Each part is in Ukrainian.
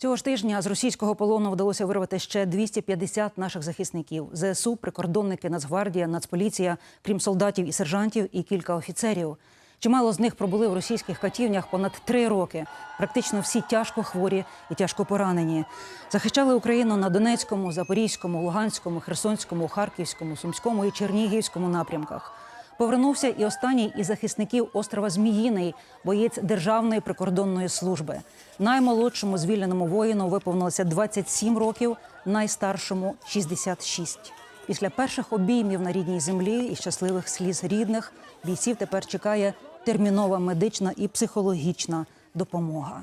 Цього ж тижня з російського полону вдалося вирвати ще 250 наших захисників: ЗСУ, прикордонники, Нацгвардія, Нацполіція, крім солдатів і сержантів, і кілька офіцерів. Чимало з них пробули в російських катівнях понад три роки. Практично всі тяжко хворі і тяжко поранені. Захищали Україну на Донецькому, Запорізькому, Луганському, Херсонському, Харківському, Сумському і Чернігівському напрямках. Повернувся і останній із захисників острова Зміїний, боєць Державної прикордонної служби. Наймолодшому звільненому воїну виповнилося 27 років, найстаршому 66. Після перших обіймів на рідній землі і щасливих сліз рідних бійців тепер чекає термінова медична і психологічна допомога.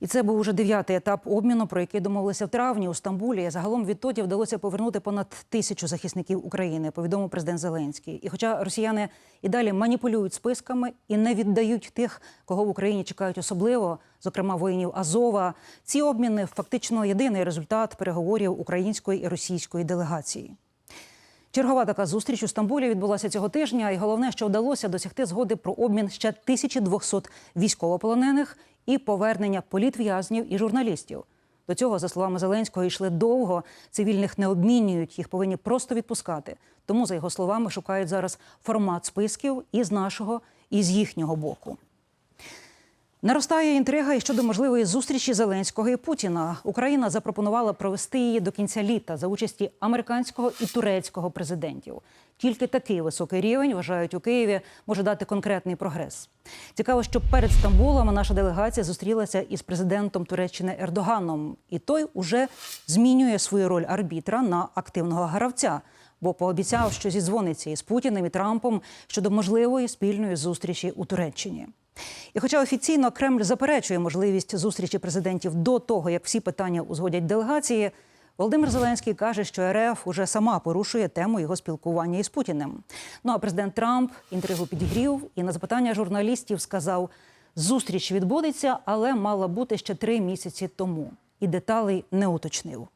І це був уже дев'ятий етап обміну, про який домовилися в травні у Стамбулі. Загалом відтоді вдалося повернути понад тисячу захисників України. Повідомив президент Зеленський. І хоча росіяни і далі маніпулюють списками і не віддають тих, кого в Україні чекають особливо, зокрема воїнів Азова, ці обміни фактично єдиний результат переговорів української і російської делегації. Чергова така зустріч у Стамбулі відбулася цього тижня, і головне, що вдалося досягти згоди про обмін ще 1200 військовополонених і повернення політв'язнів і журналістів. До цього, за словами Зеленського, йшли довго. Цивільних не обмінюють, їх повинні просто відпускати. Тому, за його словами, шукають зараз формат списків і з нашого, і з їхнього боку. Наростає інтрига і щодо можливої зустрічі Зеленського і Путіна. Україна запропонувала провести її до кінця літа за участі американського і турецького президентів. Тільки такий високий рівень вважають у Києві може дати конкретний прогрес. Цікаво, що перед Стамбулом наша делегація зустрілася із президентом Туреччини Ердоганом, і той уже змінює свою роль арбітра на активного гравця, бо пообіцяв, що зідзвониться із Путіним і Трампом щодо можливої спільної зустрічі у Туреччині. І хоча офіційно Кремль заперечує можливість зустрічі президентів до того, як всі питання узгодять делегації, Володимир Зеленський каже, що РФ уже сама порушує тему його спілкування із Путіним. Ну а президент Трамп інтригу підігрів і на запитання журналістів сказав: зустріч відбудеться, але мала бути ще три місяці тому. І деталей не уточнив.